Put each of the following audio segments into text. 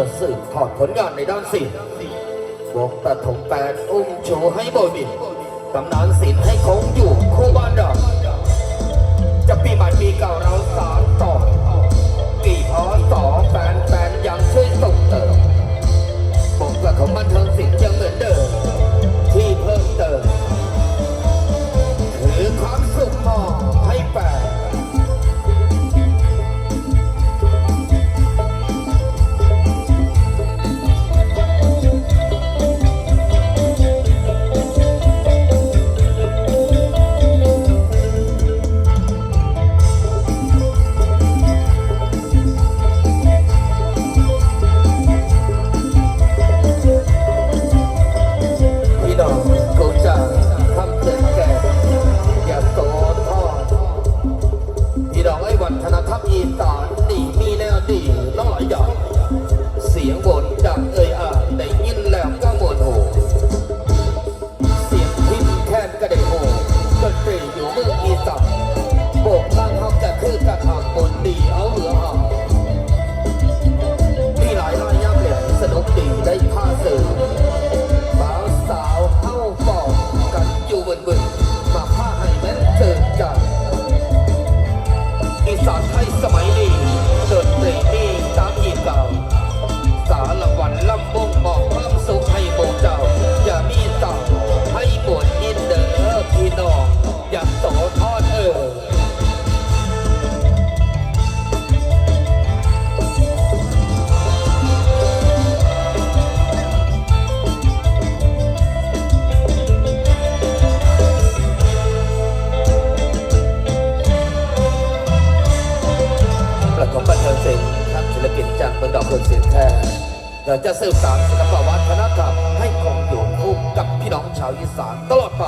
จะสืบทอดผลงานในด้านศิลป์วงปะถงแปดอุ้มชูให้โบยบินตำนานศิลป์ให้คงอยู่คู่บ้านเราจะปีใหม่ปีเก่าเราสารต่อปีพศแปนแปนยังช่วยส่งเติม จะสืบสานศิลปวัฒนธรรมให้คงอยู่คู่กับพี่น้องชาวอีสานตลอดไป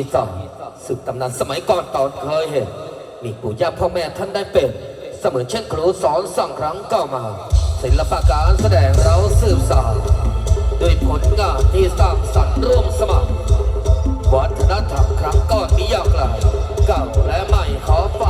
อีสานสืบตำนานสมัยก่อนตอนเคยเห็น มีปู่ย่าพ่อแม่ท่านได้เป็น เสมือนเช่นครูสอนสองครั้งก่ามา ศิลปะการแสดงเราสืบสานด้วยผลงานที่สร้างสรรค์ร่วมสมัยวัฒนธรรมครั้งก่อนมีอย่างไรเก่าและใหม่ขอฝาก